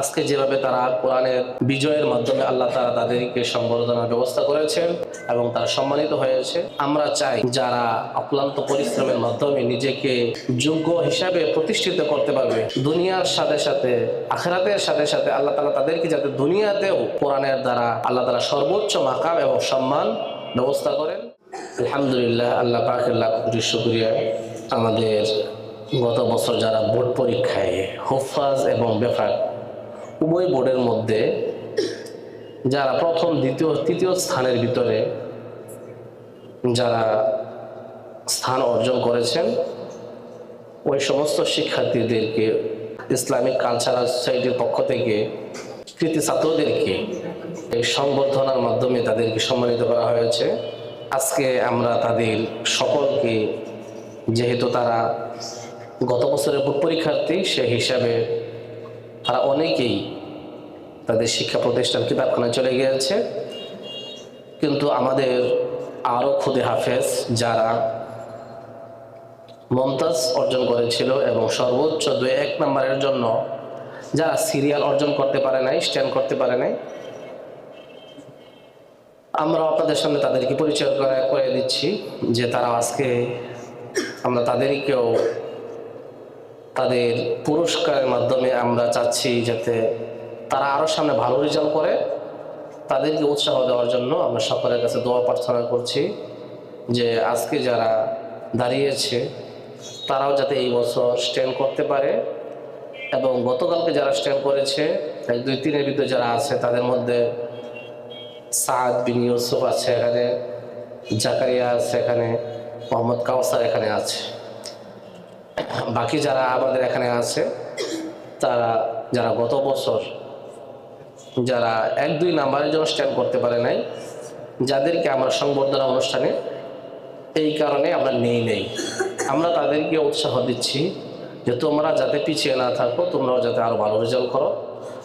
আজকে যেভাবে তারা কোরআনের বিজয়ের মাধ্যমে আল্লাহ তারা তাদেরকে সম্বর্ধনার ব্যবস্থা করেছেন এবং তারা সম্মানিত হয়েছে, আমরা চাই যারা অক্লান্ত পরিশ্রমের মাধ্যমে নিজেকে যোগ্য হিসাবে প্রতিষ্ঠিত করতে পারবে, দুনিয়ার সাথে সাথে, আখেরাতের সাথে সাথে আল্লাহ তালা তাদেরকে যাতে দুনিয়াতেও কোরআনের দ্বারা আল্লাহ তালা সর্বোচ্চ মাকাম এবং সম্মান ব্যবস্থা করেন। আলহামদুলিল্লাহ, আল্লাহ পাকের লাখ আমাদের গত বছর যারা বোর্ড পরীক্ষায় হুফাজ এবং বেফাক উভয় বোর্ডের মধ্যে যারা প্রথম, দ্বিতীয়, তৃতীয় স্থানের ভিতরে যারা স্থান অর্জন করেছেন, ওই সমস্ত শিক্ষার্থীদেরকে, ইসলামিক কালচারাল সোসাইটির পক্ষ থেকে, কৃতি ছাত্রদেরকে এই সংবর্ধনার মাধ্যমে তাদেরকে সম্মানিত করা হয়েছে। আজকে আমরা তাদের সকলকে, যেহেতু তারা গত বছরের পরীক্ষার্থী সে হিসাবে তারা অনেকেই তাদের শিক্ষা প্রতিষ্ঠান কিতাবখানায় চলে গিয়েছে? কিন্তু আমাদের আরও খুদে হাফেজ যারা মমতাজ অর্জন করেছিল এবং সর্বোচ্চ দুই এক নম্বরের জন্য যারা সিরিয়াল অর্জন করতে পারে নাই, স্ট্যান্ড করতে পারে নাই আমরা আপনাদের সামনে তাদেরকে পরিচয় করে করে দিচ্ছি যে তারা আজকে আমরা তাদেরকেও তাদের পুরস্কারের মাধ্যমে আমরা চাচ্ছি যাতে তারা আরও সামনে ভালো রেজাল্ট করে, তাদেরকে উৎসাহ দেওয়ার জন্য আমরা সকলের কাছে দোয়া প্রার্থনা করছি যে আজকে যারা দাঁড়িয়েছে, তারাও যাতে এই বছর স্ট্যান্ড করতে পারে এবং গতকালকে যারা স্ট্যান্ড করেছে এক দুই তিনের ভিতরে যারা আছে, তাদের মধ্যে সাদ বিন ইউসুফ আছে এখানে, জাকারিয়া আছে এখানে, মোহাম্মদ কাউসার এখানে আছে। বাকি যারা আমাদের এখানে আছে, তারা যারা গত বছর যারা এক দুই নাম্বারের জন্য স্ট্যান্ড করতে পারে নাই যাদেরকে আমরা সংবর্ধনা অনুষ্ঠানে এই কারণে আমরা নেই নেই। আমরা তাদেরকে উৎসাহ দিচ্ছি যে তোমরা যাতে পিছিয়ে না থাকো তোমরাও যাতে আরও ভালো রেজাল্ট করো।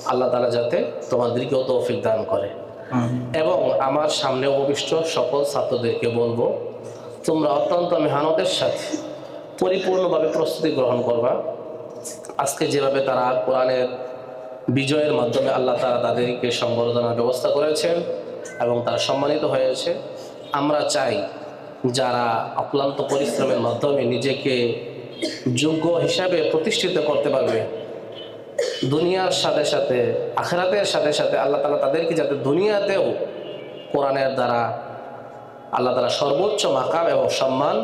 আল্লাহ তালা যাতে তোমাদেরকেও তৌফিক দান করে। এবং আমার সামনে উপবিষ্ট সকল ছাত্রদেরকে বলব তোমরা অত্যন্ত মেহনতের সাথে পরিপূর্ণভাবে প্রস্তুতি গ্রহণ করবা। আজকে যেভাবে তারা কোরআনের বিজয়ের মাধ্যমে আল্লাহ তারা তাদেরকে সম্বর্ধনার ব্যবস্থা করেছেন এবং তারা সম্মানিত হয়েছে। আমরা চাই যারা অক্লান্ত পরিশ্রমের মাধ্যমে নিজেকে যোগ্য হিসাবে প্রতিষ্ঠিত করতে পারবে, দুনিয়ার সাথে সাথে, আখেরাতের সাথে সাথে আল্লাহ তালা তাদেরকে যাতে দুনিয়াতেও কোরআনের দ্বারা আল্লাহ তালা সর্বোচ্চ মাকাম এবং সম্মান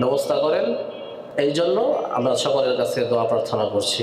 ব্যবস্থা করেন। এই জন্য আমরা সকলের কাছে দোয়া প্রার্থনা করছি।